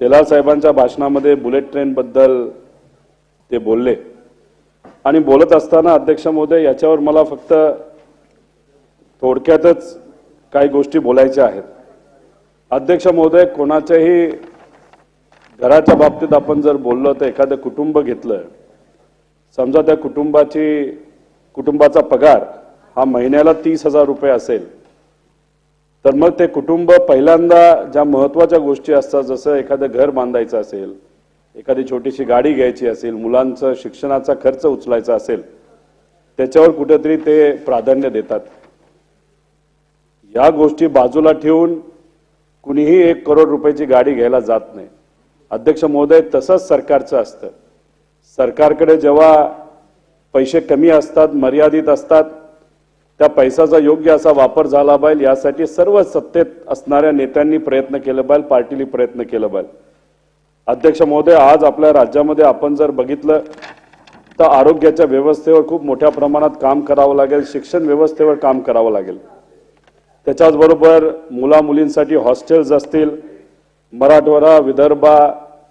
शेलार साहेबांच्या भाषणामध्ये बुलेट ट्रेनबद्दल ते बोलले. आणि बोलत असताना अध्यक्ष महोदय याच्यावर मला फक्त थोडक्यातच काही गोष्टी बोलायच्या आहेत. अध्यक्ष महोदय कोणाच्याही घराच्या बाबतीत आपण जर बोललो तर एखादं कुटुंब घेतलं समजा त्या कुटुंबाची कुटुंबाचा पगार हा महिन्याला तीस हजार रुपये असेल तर मग ते कुटुंब पहिल्यांदा ज्या महत्त्वाच्या गोष्टी असतात जसं एखादं घर बांधायचं असेल एखादी छोटीशी गाडी घ्यायची असेल मुलांचं शिक्षणाचा खर्च उचलायचा असेल त्याच्यावर कुठेतरी ते प्राधान्य देतात. या गोष्टी बाजूला ठेवून कुणीही एक करोड रुपयाची गाडी घ्यायला जात नाही. अध्यक्ष महोदय तसंच सरकारचं असतं. सरकारकडे जेव्हा पैसे कमी असतात मर्यादित असतात त्या पैशाचा योग्य असा वापर झाला पाहिजे यासाठी सर्व सत्तेत असणाऱ्या नेत्यांनी प्रयत्न केलं पाहिजे पार्टीने प्रयत्न केलं पाहिजे. अध्यक्ष महोदय आज आपल्या राज्यामध्ये आपण जर बघितलं तर आरोग्याच्या व्यवस्थेवर खूप मोठ्या प्रमाणात काम करावं लागेल शिक्षण व्यवस्थेवर काम करावं लागेल. त्याच्याचबरोबर मुला मुलींसाठी हॉस्टेल्स असतील मराठवाडा विदर्भा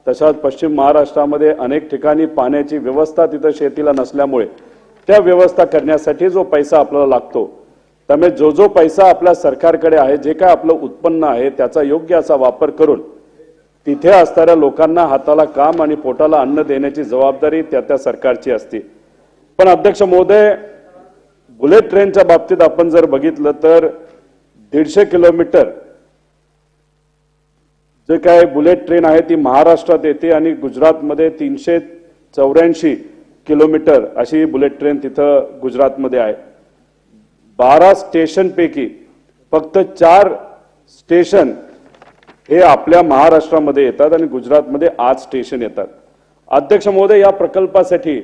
तशाच पश्चिम महाराष्ट्रामध्ये अनेक ठिकाणी पाण्याची व्यवस्था तिथं शेतीला नसल्यामुळे त्या व्यवस्था करण्यासाठी जो पैसा आपल्याला लागतो त्यामुळे जो जो पैसा आपल्या सरकारकडे आहे जे काय आपलं उत्पन्न आहे त्याचा योग्य असा वापर करून तिथे असणाऱ्या लोकांना हाताला काम आणि पोटाला अन्न देण्याची जबाबदारी त्या त्या सरकारची असते. पण अध्यक्ष महोदय बुलेट ट्रेनच्या बाबतीत आपण जर बघितलं तर दीडशे किलोमीटर जे काय बुलेट ट्रेन आहे ती महाराष्ट्रात येते आणि गुजरातमध्ये तीनशे चौऱ्याऐंशी किलोमीटर अशी बुलेट ट्रेन तिथं गुजरातमध्ये आहे. बारा स्टेशनपैकी फक्त चार स्टेशन हे आपल्या महाराष्ट्रामध्ये येतात आणि गुजरातमध्ये आठ स्टेशन येतात. अध्यक्ष महोदय या प्रकल्पासाठी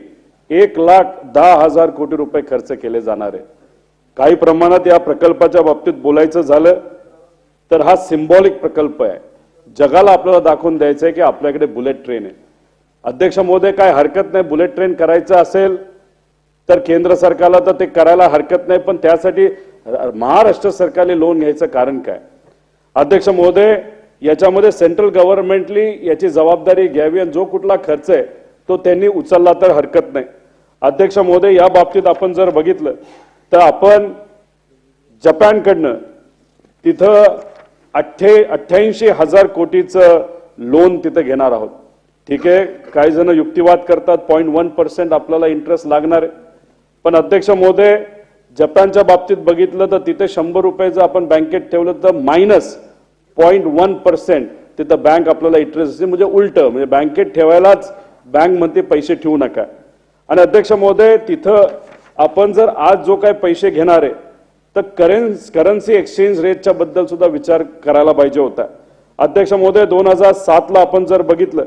एक लाख दहा हजार कोटी रुपये खर्च केले जाणार आहे. काही प्रमाणात या प्रकल्पाच्या बाबतीत बोलायचं झालं तर हा सिम्बॉलिक प्रकल्प आहे. जगाला आपल्याला दाखवून द्यायचं आहे की आपल्याकडे बुलेट ट्रेन आहे. अध्यक्ष महोदय काय हरकत नाही? बुलेट ट्रेन करायचं असेल तर केंद्र सरकारला तर ते करायला हरकत नाही पण त्यासाठी महाराष्ट्र सरकारने लोन घ्यायचं कारण काय? अध्यक्ष महोदय याच्यामध्ये सेंट्रल गव्हर्नमेंटली याची जबाबदारी घ्यावी आणि जो कुठला खर्च आहे तो त्यांनी उचलला तर हरकत नाही. अध्यक्ष महोदय या बाबतीत आपण जर बघितलं तर आपण जपानकडनं तिथं अठ्ठे अठ्ठ्याऐंशी हजार कोटीचं लोन तिथं घेणार आहोत. ठीक आहे काही जण युक्तिवाद करतात पॉईंट वन पर्सेंट आपल्याला इंटरेस्ट लागणार आहे. पण अध्यक्ष महोदय जपानच्या बाबतीत बघितलं तर तिथे शंभर रुपये जर आपण बँकेत ठेवलं तर मायनस पॉईंट वन पर्सेंट तिथं बँक आपल्याला इंटरेस्ट असते म्हणजे उलट म्हणजे बँकेत ठेवायलाच बँक म्हणते पैसे ठेवू नका. आणि अध्यक्ष महोदय तिथं आपण जर आज जो काही पैसे घेणार आहे तर करेन्स करन्सी एक्सचेंज रेटच्या बद्दल सुद्धा विचार करायला पाहिजे होता. अध्यक्ष महोदय दोन हजार सातला आपण जर बघितलं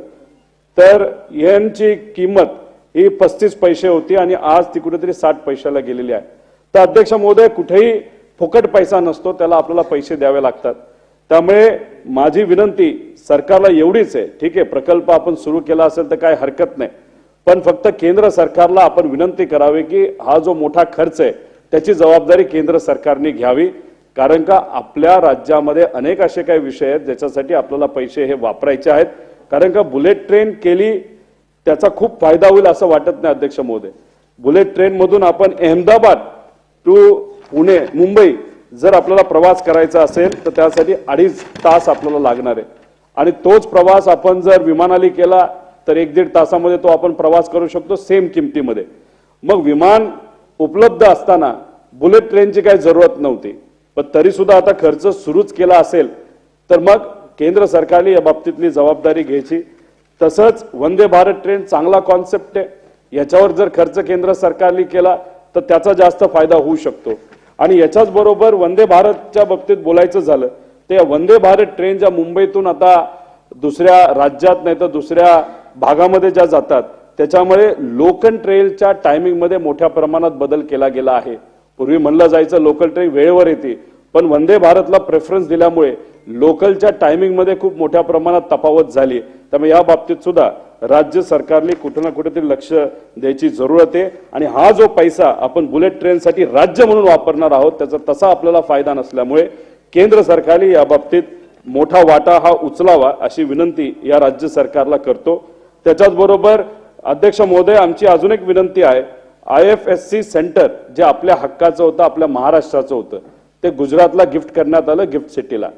तर यांची किंमत ही पस्तीस पैसे होती आणि आज ती कुठेतरी साठ पैशाला गेलेली आहे. तर अध्यक्ष महोदय कुठेही फुकट पैसा नसतो त्याला आपल्याला पैसे द्यावे लागतात. त्यामुळे माझी विनंती सरकारला एवढीच आहे. ठीक आहे प्रकल्प आपण सुरू केला असेल तर काय हरकत नाही. पण फक्त केंद्र सरकारला आपण विनंती करावी की हा जो मोठा खर्च आहे त्याची जबाबदारी केंद्र सरकारने घ्यावी. कारण का आपल्या राज्यामध्ये अनेक असे काही विषय आहेत ज्याच्यासाठी आपल्याला पैसे हे वापरायचे आहेत. कारण का बुलेट ट्रेन केली त्याचा खूप फायदा होईल असं वाटत नाही अध्यक्ष महोदय. बुलेट ट्रेनमधून आपण अहमदाबाद टू पुणे मुंबई जर आपल्याला प्रवास करायचा असेल तर त्यासाठी अडीच तास आपल्याला लागणार आहे. आणि तोच प्रवास आपण जर विमानाली केला तर एक दीड तासामध्ये तो आपण प्रवास करू शकतो सेम किमतीमध्ये. मग विमान उपलब्ध असताना बुलेट ट्रेनची काही जरूरत नव्हती. पण तरी सुद्धा आता खर्च सुरूच केला असेल तर मग केंद्र सरकारने या बाबतीतली जबाबदारी घ्यायची. तसंच वंदे भारत ट्रेन चांगला कॉन्सेप्ट आहे. याच्यावर जर खर्च केंद्र सरकारने केला तर त्याचा जास्त फायदा होऊ शकतो. आणि याच्याच बरोबर वंदे भारतच्या बाबतीत बोलायचं झालं तर या वंदे भारत ट्रेन ज्या मुंबईतून आता दुसऱ्या राज्यात नाही तर दुसऱ्या भागामध्ये ज्या जातात त्याच्यामुळे लोकल ट्रेनच्या टायमिंगमध्ये मोठ्या प्रमाणात बदल केला गेला आहे. पूर्वी म्हणलं जायचं लोकल ट्रेन वेळेवर येते. पण वंदे भारतला प्रेफरन्स दिल्यामुळे लोकलच्या टायमिंगमध्ये खूप मोठ्या प्रमाणात तफावत झाली. त्यामुळे या बाबतीत सुद्धा राज्य सरकारने कुठे ना कुठेतरी लक्ष द्यायची जरूरत आहे. आणि हा जो पैसा आपण बुलेट ट्रेनसाठी राज्य म्हणून वापरणार आहोत त्याचा तसा आपल्याला फायदा नसल्यामुळे केंद्र सरकारने या बाबतीत मोठा वाटा हा उचलावा अशी विनंती या राज्य सरकारला करतो. त्याच्याच बरोबर अध्यक्ष महोदय आमची अजून एक विनंती आहे. I F S C centre जे आपल्या हक्काचं होतं आपल्या महाराष्ट्राचं होतं ते गुजरातला गिफ्ट करण्यात आलं गिफ्ट सिटीला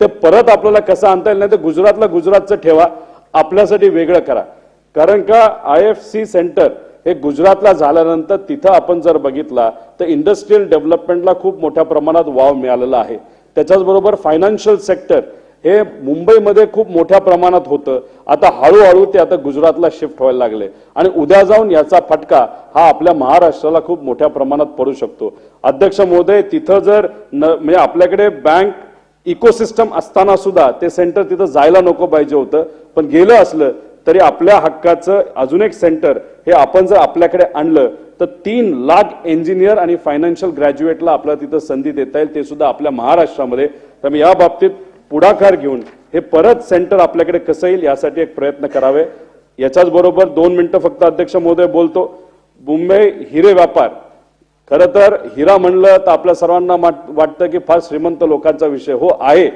ते परत आपल्याला कसं आणता येईल नाही तर गुजरातला गुजरातचं ठेवा. आपल्यासाठी वेगळं करा. कारण का आय एफ सी सेंटर हे गुजरातला झाल्यानंतर तिथं आपण जर बघितला तर इंडस्ट्रीयल डेव्हलपमेंटला खूप मोठ्या प्रमाणात वाव मिळालेला आहे. त्याच्याचबरोबर फायनान्शियल सेक्टर हे मुंबईमध्ये खूप मोठ्या प्रमाणात होतं. आता हळूहळू ते आता गुजरातला शिफ्ट व्हायला लागले. आणि उद्या जाऊन याचा फटका हा आपल्या महाराष्ट्राला खूप मोठ्या प्रमाणात पडू शकतो. अध्यक्ष महोदय तिथं जर न म्हणजे आपल्याकडे बँक इकोसिस्टम असताना सुद्धा ते सेंटर तिथं जायला नको पाहिजे होतं. पण गेलं असलं तरी आपल्या हक्काचं अजून एक सेंटर हे आपण जर आपल्याकडे आणलं तर तीन लाख इंजिनियर आणि फायनान्शियल ग्रॅज्युएटला आपल्याला तिथं संधी देता येईल. ते सुद्धा आपल्या महाराष्ट्रामध्ये. त्यामुळे या बाबतीत पुढाकार घेऊन हे परत सेंटर आपल्याकडे कसं येईल यासाठी एक प्रयत्न करावे. याच्याच बरोबर दोन मिनिटं फक्त अध्यक्ष महोदय बोलतो. मुंबई हिरे व्यापार. खरं तर हिरा म्हणलं तर आपल्या सर्वांना वाटतं की फार श्रीमंत लोकांचा विषय हो आहे.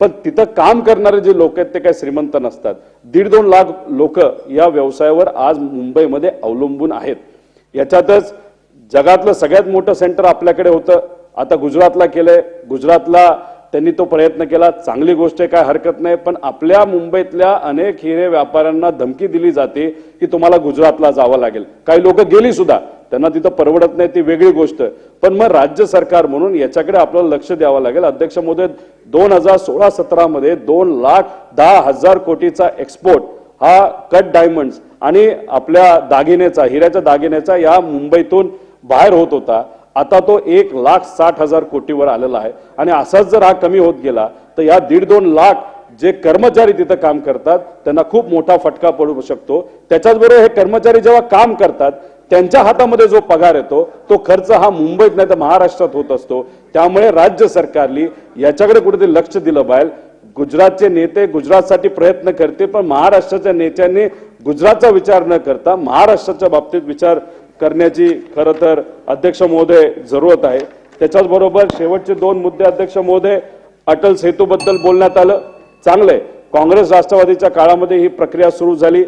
पण तिथं काम करणारे जे लोक आहेत ते काही श्रीमंत नसतात. दीड दोन लाख लोक या व्यवसायावर आज मुंबईमध्ये अवलंबून आहेत. याच्यातच जगातलं सगळ्यात मोठं सेंटर आपल्याकडे होतं. आता गुजरातला केलंय. गुजरातला त्यांनी तो प्रयत्न केला. चांगली गोष्ट आहे काय हरकत नाही. पण आपल्या मुंबईतल्या अनेक हिरे व्यापाऱ्यांना धमकी दिली जाते की तुम्हाला गुजरातला जावं लागेल. काही लोक गेली सुद्धा. त्यांना तिथं परवडत नाही ती वेगळी गोष्ट. पण मग राज्य सरकार म्हणून याच्याकडे आपल्याला लक्ष द्यावं लागेल. अध्यक्ष महोदय दोन हजार सोळा सतरा मध्ये दोन लाख दहा हजार कोटीचा एक्सपोर्ट हा कट डायमंड्स आणि आपल्या दागिनेचा हिऱ्याच्या दागिन्याचा या मुंबईतून बाहेर होत होता. आता तो एक लाख साठ हजार कोटीवर आलेला आहे. आणि असाच जर हा कमी होत गेला तर या दीड दोन लाख जे कर्मचारी तिथं काम करतात त्यांना खूप मोठा फटका पडू शकतो. त्याच्याचबरोबर हे कर्मचारी जेव्हा काम करतात त्यांच्या हातामध्ये जो पगार येतो तो खर्च हा मुंबईत नाही तर महाराष्ट्रात होत असतो. त्यामुळे राज्य सरकारनी याच्याकडे कुठेतरी लक्ष दिलं पाहिजे. गुजरातचे नेते गुजरातसाठी प्रयत्न करते पण महाराष्ट्राच्या नेत्यांनी गुजरातचा विचार न करता महाराष्ट्राच्या बाबतीत विचार करण्याची खरं तर अध्यक्ष महोदय जरूरत आहे. त्याच्याच बरोबर शेवटचे दोन मुद्दे अध्यक्ष महोदय अटल सेतूबद्दल बोलण्यात आलं. चांगलंय. काँग्रेस राष्ट्रवादीच्या काळामध्ये ही प्रक्रिया सुरू झाली.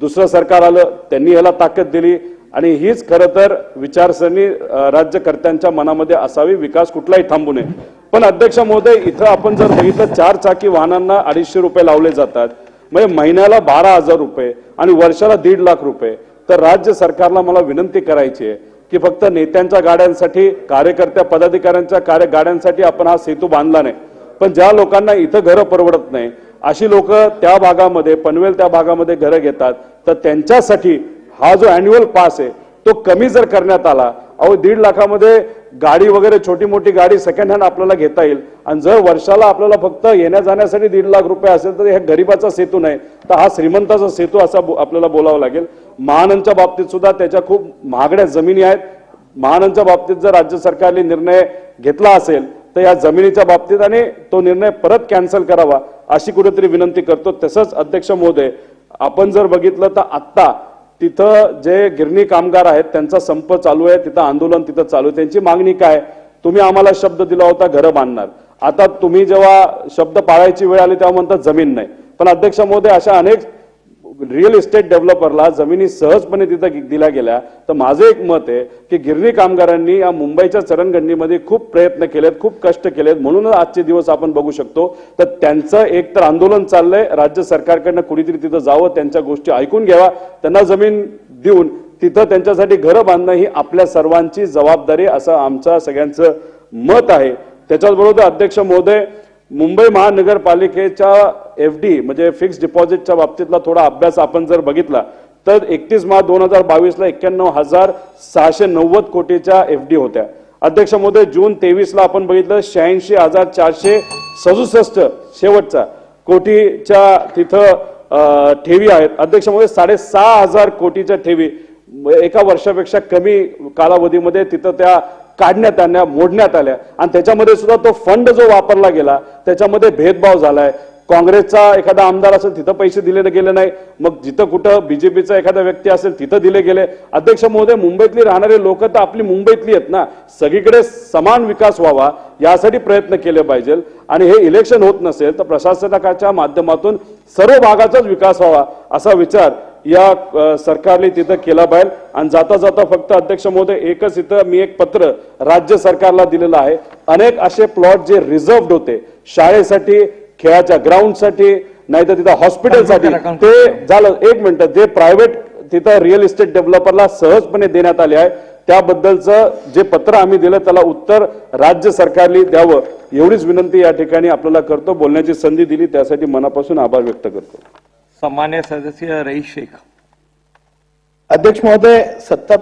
दुसरं सरकार आलं त्यांनी ह्याला ताकद दिली. आणि हीच खरं तर विचारसरणी राज्यकर्त्यांच्या मनामध्ये असावी विकास कुठलाही थांबू नये. पण अध्यक्ष महोदय इथं आपण जर बघितलं चार चाकी वाहनांना अडीचशे रुपये लावले जातात. म्हणजे महिन्याला बारा हजार रुपये आणि वर्षाला दीड लाख रुपये. तर राज्य सरकारला मला विनंती करायची आहे की फक्त नेत्यांच्या गाड्यांसाठी कार्यकर्त्या पदाधिकाऱ्यांच्या कार्य गाड्यांसाठी आपण हा सेतू बांधला नाही. पण ज्या लोकांना इथं घरं परवडत नाही अशी लोक त्या भागामध्ये पनवेल त्या भागामध्ये घरं घेतात. तर त्यांच्यासाठी हा जो अॅन्युअल पास आहे तो कमी जर करण्यात आला अहो दीड लाखामध्ये गाडी वगैरे छोटी मोठी गाडी सेकंड हँड आपल्याला घेता येईल. आणि जर वर्षाला आपल्याला फक्त येण्या जाण्यासाठी दीड लाख रुपये असेल तर हे गरीबाचा सेतू नाही. तर हा श्रीमंताचा सेतू असा बो- आपल्याला बोलावा लागेल. महानंदच्या बाबतीत सुद्धा त्याच्या खूप महागड्या जमिनी आहेत. महानंदच्या बाबतीत जर राज्य सरकारने निर्णय घेतला असेल तर या जमिनीच्या बाबतीत आणि तो निर्णय परत कॅन्सल करावा अशी कुठेतरी विनंती करतो. तसंच अध्यक्ष महोदय आपण जर बघितलं तर आत्ता तिथं जे गिरणी कामगार आहेत त्यांचा संप चालू आहे तिथं आंदोलन तिथं चालू आहे. त्यांची मागणी काय? तुम्ही आम्हाला शब्द दिला होता घरं बांधणार. आता तुम्ही जेव्हा शब्द पाळायची वेळ आली तेव्हा म्हणतात जमीन नाही. पण अध्यक्ष महोदय अशा अनेक रिअल इस्टेट डेव्हलपरला जमिनी सहजपणे तिथं दिल्या गेल्या. तर माझं एक मत आहे की गिरणी कामगारांनी या मुंबईच्या चरणगंडीमध्ये खूप प्रयत्न केलेत खूप कष्ट केलेत. म्हणूनच आजचे दिवस आपण बघू शकतो. तर त्यांचं एक तर आंदोलन चाललंय. राज्य सरकारकडनं कुणीतरी तिथं जावं त्यांच्या गोष्टी ऐकून घ्यावा त्यांना जमीन देऊन तिथं त्यांच्यासाठी घरं बांधणं ही आपल्या सर्वांची जबाबदारी असं आमचं सगळ्यांचं मत आहे. त्याच्याचबरोबर अध्यक्ष महोदय मुंबई महानगरपालिकेच्या एफ डी म्हणजे फिक्स डिपॉझिटच्या बाबतीतला थोडा अभ्यास आपण जर बघितला तर एकतीस मार्च दोन हजार बावीसला एक्क्याण्णव हजार सहाशे नव्वद कोटीच्या एफ डी होत्या. अध्यक्ष महोदय जून तेवीसला आपण बघितलं शहाऐंशी हजार चारशे सदुसष्ट शेवटचा कोटीच्या तिथं ठेवी आहेत. अध्यक्ष महोदय साडेसहा हजार कोटीच्या ठेवी एका वर्षापेक्षा कमी कालावधीमध्ये तिथं त्या काढण्यात आल्या मोडण्यात आल्या. आणि त्याच्यामध्ये सुद्धा तो फंड जो वापरला गेला त्याच्यामध्ये भेदभाव झालाय. काँग्रेसचा एखादा आमदार असेल तिथं पैसे दिले गेले नाही. मग जिथं कुठं बीजेपीचा एखादा व्यक्ती असेल तिथं दिले गेले. अध्यक्ष महोदय मुंबईतली राहणारे लोक तर आपली मुंबईतली आहेत ना. सगळीकडे समान विकास व्हावा यासाठी प्रयत्न केले पाहिजे. आणि हे इलेक्शन होत नसेल तर प्रशासनाच्या माध्यमातून सर्व भागाचाच विकास व्हावा असा विचार या सरकारने तिथं केला पाहिजे आणि जाता जाता फक्त अध्यक्ष महोदय एकच इथं मी एक पत्र राज्य सरकारला दिलेलं आहे. अनेक असे प्लॉट जे रिझर्वड होते शाळेसाठी खेळाच्या ग्राउंडसाठी नाही तर तिथं हॉस्पिटलसाठी ते झालं. एक मिनिट जे प्रायव्हेट तिथं रिअल इस्टेट डेव्हलपरला सहजपणे देण्यात आले आहे त्याबद्दलचं जे पत्र आम्ही दिलं त्याला उत्तर राज्य सरकारने द्यावं. एवढीच विनंती या ठिकाणी आपल्याला करतो. बोलण्याची संधी दिली त्यासाठी मनापासून आभार व्यक्त करतो. सन्मान्य सदस्य रईस शेख. अध्यक्ष महोदय सत्ता